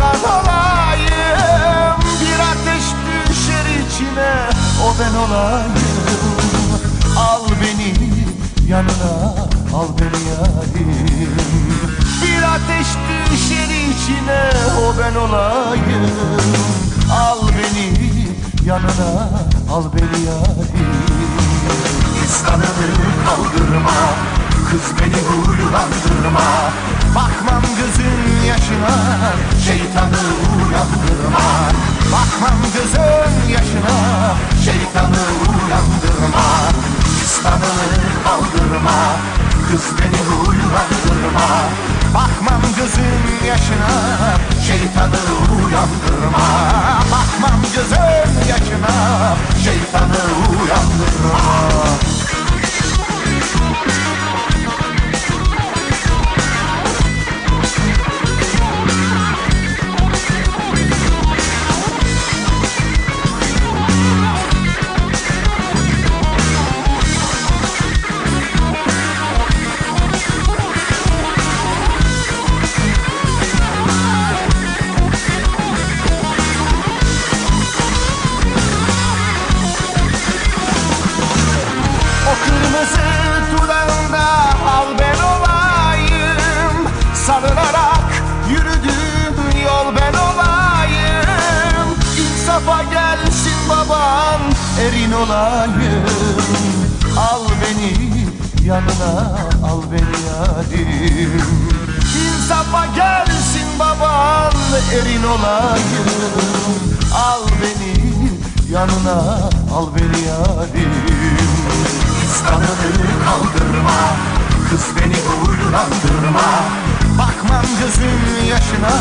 Yorgan olayım Bir ateş düşer içine o ben olayım. Al beni yanına al beni yarim Bir ateş düşer içine o ben olayım. Al beni yanına al beni yarim İstanımı kaldırma Kız beni huylandırma Bakmam gözün yaşına Şeytanı uyandırma. Bakmam gözün yaşına Şeytanı uyandırma. İstanımı kaldırma Kız beni huylandırma. Bakmam gözün yaşına Şeytanı uyandırma olayım. Al beni yanına al beni yarim İnsafa gelsin baban erin olayım. Al beni yanına al beni yarim İstanını kaldırma Kız beni uylandırma Bakmam gözün yaşına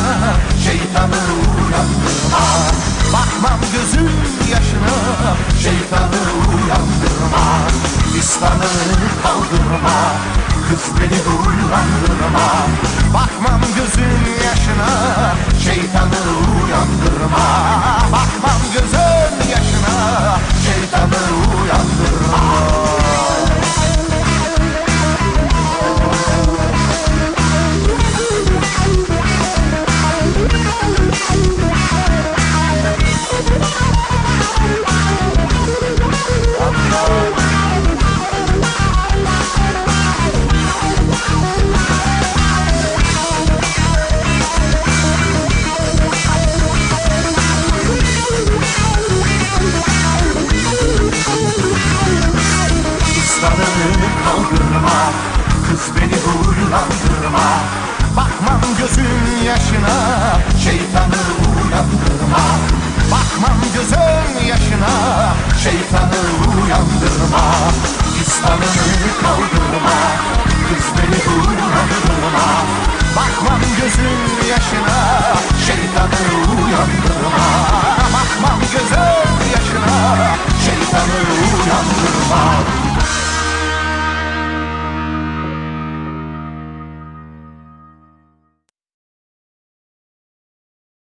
Şeytanı uyandırma Bakmam gözün yaşına Şeytanı uyandırma İstanını kaldırma Kız beni uylandırma Bakmam kaldırma. Kız beni uğurlandırma Bakmam gözün yaşına Şeytanı uyandırma. Bakmam gözün yaşına Şeytanı uyandırma. Fistanını kaldırma.